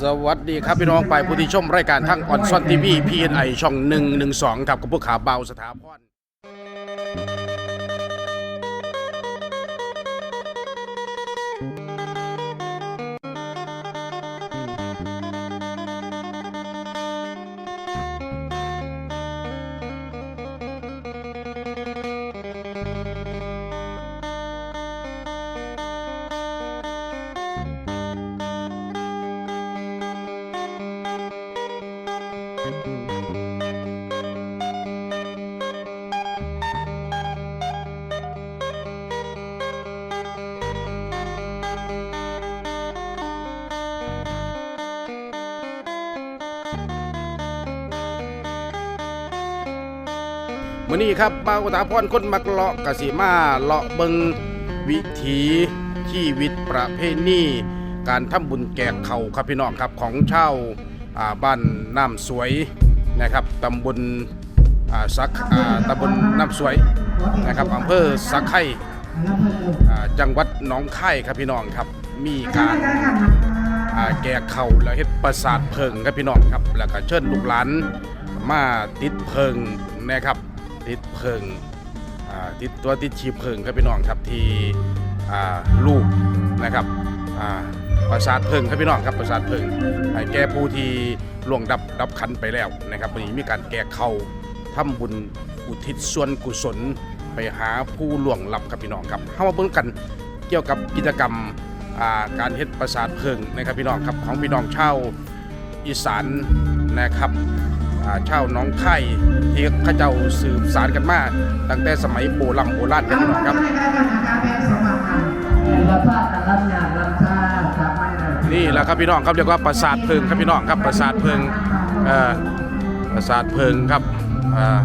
สวัสดีครับพี่น้องไปผู้ที่ชมรายการทั้งออนซอนทีวีพีเอ็นไอช่อง 112 ครับกับพวกขาเบาสถาพร มื้อนี้ครับเบาสถาพรคนมักเลาะกสิมาเลาะเบิงวิถีชีวิตประเพณีการทำบุญแกกเขาครับพี่น้องครับของเช่า บ้านน้ำสวยนะครับตำบลสักตำบลน้ำสวยนะครับอำเภอสักไข่จังหวัดหนองคายครับพี่น้องครับมีการแก่เข่าแล้วเฮ็ดประสาทเพิงครับพี่น้องครับแล้วก็เชิญลูกหลานมาติดเพิงนะครับติดเพิงติดตัวติดชีพเพิงครับพี่น้องครับที่ลูกนะครับ ประสาทเพิงครับพี่น้องครับประสาทเพิงให้แก่ผู้ที่ล่วงดับดับขันไปแล้วนะครับวันนี้มีการแก่เขาทำบุญอุทิศส่วนกุศลไปหาผู้ล่วงลับครับพี่น้องครับเข้ามาเบิ่งกันเกี่ยวกับกิจกรรมการเฮ็ดประสาทเพิงนะครับพี่น้องครับของพี่น้องชาวอีสานนะครับอ่าชาวหน้องไข่ที่ข้าเจ้าสืบสารกันมาตั้งแต่สมัยโบราณโบราณครับพี่น้องครับ นี่แหละครับพี่น้องครับเรียกว่าประสาทเพิงครับพี่น้องครับประสาทเพิงอ่อประสาทเพิงครับอ่า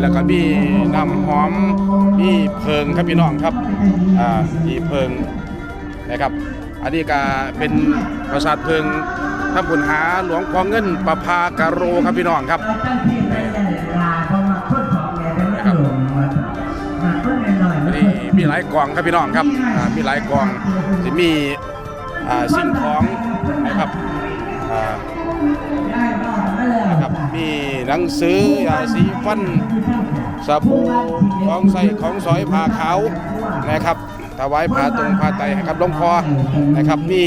แล้วก็มีน้ำหอมมีเพิงครับพี่น้องครับอ่ามีเพิงนะครับ อันนี้ก็เป็นประสาทเพิงทำบุญหาหลวงพ่อเงินประภากโรครับพี่น้องครับ หลายกล่องครับพี่น้องครับอ่ามีหลายกล่องจะมีอ่าสิ่งของนะครับอ่านะครับมีหนังสือยาสีฟันสบู่ของใส่ของสอยผ้าขาวนะครับถวายผ้าตรงผ้าไตรให้กับหลวงพ่อนะครับมี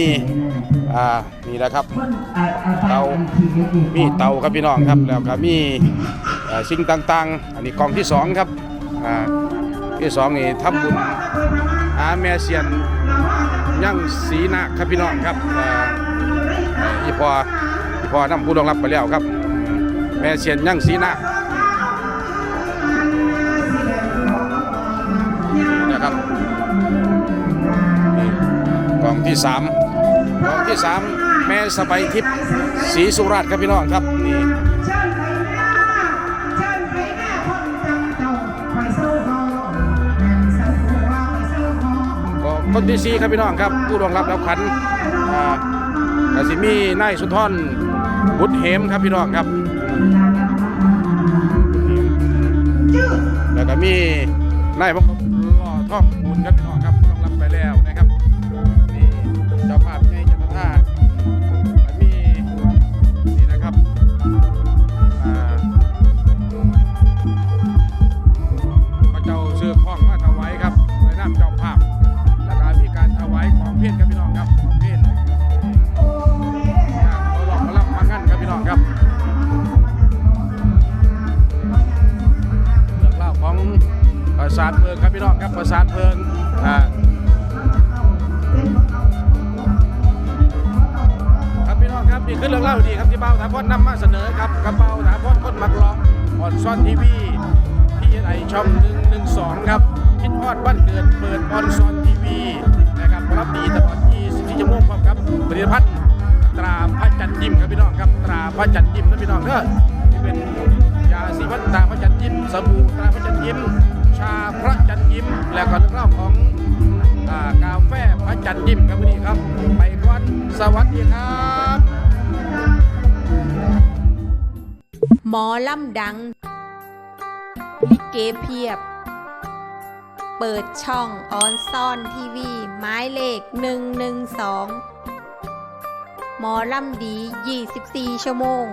อ่านี่แหละครับเตามีเตาครับพี่น้องครับแล้วก็มีเอ่อสิ่งต่างๆ อันนี้กล่องที่สองครับอ่า ที่สองนี่ทำบุญหาแม่เสียนย่งสีนะครับพี่น้องครับอีพออีพอนำผู้รองรับไปแล้วครับ แม่เสียนย่งสีนานี่นะครับกล่องที่สามกล่องที่สามแม่สบายทิพย์ศรีสุราษฎร์ครับพี่น้องครับนี่ คนที่สี่ครับพี่น้องครับผู้รองรับรับขันอ่ากสิมีนายสุนทรบุตรเหมครับพี่น้องครับ แล้วก็มีนายมงคลล่อท่องบุญครับพี่น้องครับ สาทเพลิงครับพี่น้องครับประสาทเพลิงอ่าครับพี่น้องครับนี่คือเรื่องเล่าดีครับที่เบ้าถาพรนำมาเสนอครับกระเป๋าถาพรคนมักเลาะออนซ่อนทีวีที่ไอช่อง112ครับคิดฮอดบ้านเกิดเปิดออนซอนทีวีนะครับรับดีตลอด24ชั่วโมงพร้อมครับผลิตภัณฑ์ตราพระจันทร์ยิ้มครับพี่น้องครับตราพระจันทร์ยิ้มนะพี่น้องเด้อที่เป็นยาสีฟันตราพระจันทร์ยิ้มสบู่ตราพระจันทร์ยิ้ม สวัสดีครับ หมอลำดัง ลิเกเพียบ เปิดช่องออนซ่อนทีวี หมายเลข 112 หมอลำดี 24 ชั่วโมง